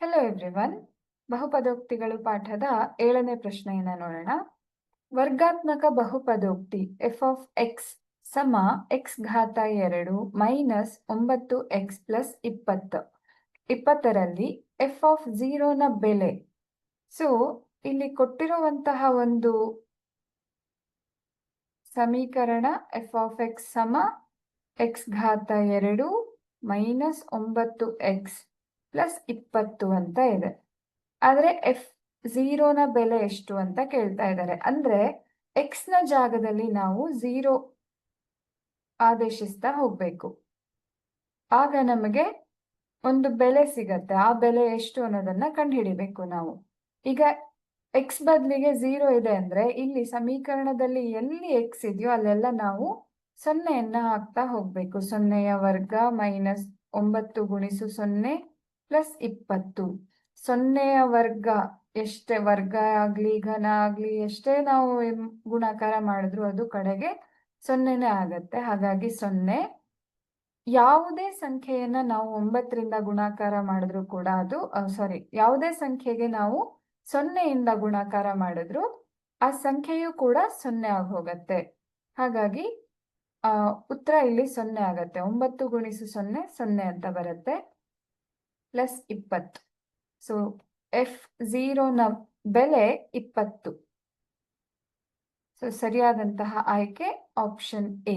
Hello everyone ಬಹುಪದೋಕ್ತಿಗಳು ಪಾಠದ ಏಳನೇ ಪ್ರಶ್ನೆಯನ್ನ ನೋಡೋಣ. ವರ್ಗಾತ್ಮಕ ಬಹುಪದೋಕ್ತಿ ಎಫ್ ಆಫ್ ಎಕ್ಸ್ ಸಮ ಎಕ್ಸ್ ಘಾತ ಎರಡು ಮೈನಸ್ ಒಂಬತ್ತು ಎಕ್ಸ್ ಪ್ಲಸ್ ಇಪ್ಪತ್ತು. ಇಪ್ಪತ್ತರಲ್ಲಿ ಎಫ್ ಆಫ್ ಝೀರೋನ ಬೆಲೆ. ಸೊ ಇಲ್ಲಿ ಕೊಟ್ಟಿರುವಂತಹ ಒಂದು ಸಮೀಕರಣ ಎಫ್ ಆಫ್ ಎಕ್ಸ್ ಸಮ ಎಕ್ಸ್ ಘಾತ ಎರಡು ಮೈನಸ್ ಒಂಬತ್ತು ಎಕ್ಸ್ ಪ್ಲಸ್ ಇಪ್ಪತ್ತು ಅಂತ ಇದೆ. ಆದರೆ ಎಫ್ ಝೀರೋನ ಬೆಲೆ ಎಷ್ಟು ಅಂತ ಕೇಳ್ತಾ ಇದ್ದಾರೆ. ಅಂದ್ರೆ ಎಕ್ಸ್ನ ಜಾಗದಲ್ಲಿ ನಾವು ಝೀರೋ ಆದೇಶಿಸ್ತಾ ಹೋಗಬೇಕು. ಆಗ ನಮಗೆ ಒಂದು ಬೆಲೆ ಸಿಗತ್ತೆ. ಆ ಬೆಲೆ ಎಷ್ಟು ಅನ್ನೋದನ್ನ ಕಂಡುಹಿಡಿಬೇಕು ನಾವು. ಈಗ ಎಕ್ಸ್ ಬದಲಿಗೆ ಝೀರೋ ಇದೆ ಅಂದ್ರೆ ಇಲ್ಲಿ ಸಮೀಕರಣದಲ್ಲಿ ಎಲ್ಲಿ ಎಕ್ಸ್ ಇದೆಯೋ ಅಲ್ಲೆಲ್ಲ ನಾವು ಸೊನ್ನೆಯನ್ನ ಹಾಕ್ತಾ ಹೋಗ್ಬೇಕು. ಸೊನ್ನೆಯ ವರ್ಗ ಮೈನಸ್ ಒಂಬತ್ತು ಗುಣಿಸು ಸೊನ್ನೆ ಪ್ಲಸ್ ಇಪ್ಪತ್ತು. ಸೊನ್ನೆಯ ವರ್ಗ, ಎಷ್ಟೇ ವರ್ಗ ಆಗ್ಲಿ, ಘನ ಆಗ್ಲಿ, ಎಷ್ಟೇ ನಾವು ಗುಣಾಕಾರ ಮಾಡಿದ್ರು ಅದು ಕಡೆಗೆ ಸೊನ್ನೆನೇ ಆಗತ್ತೆ. ಹಾಗಾಗಿ ಸೊನ್ನೆ. ಯಾವುದೇ ಸಂಖ್ಯೆಯನ್ನ ನಾವು ಒಂಬತ್ತರಿಂದ ಗುಣಾಕಾರ ಮಾಡಿದ್ರು ಕೂಡ ಅದು ಸಾರಿ ಯಾವುದೇ ಸಂಖ್ಯೆಗೆ ನಾವು ಸೊನ್ನೆಯಿಂದ ಗುಣಾಕಾರ ಮಾಡಿದ್ರು ಆ ಸಂಖ್ಯೆಯು ಕೂಡ ಸೊನ್ನೆ ಆಗಿ ಹೋಗತ್ತೆ. ಹಾಗಾಗಿ ಉತ್ತರ ಇಲ್ಲಿ ಸೊನ್ನೆ ಆಗತ್ತೆ. ಒಂಬತ್ತು ಗುಣಿಸು ಸೊನ್ನೆ ಸೊನ್ನೆ ಅಂತ ಬರುತ್ತೆ. ಪ್ಲಸ್ ಇಪ್ಪತ್ತು. ಸೊ ಎಫ್ ಝೀರೋನ ಬೆಲೆ ಇಪ್ಪತ್ತು. ಸೊ ಸರಿಯಾದಂತಹ ಆಯ್ಕೆ ಆಪ್ಷನ್ ಎ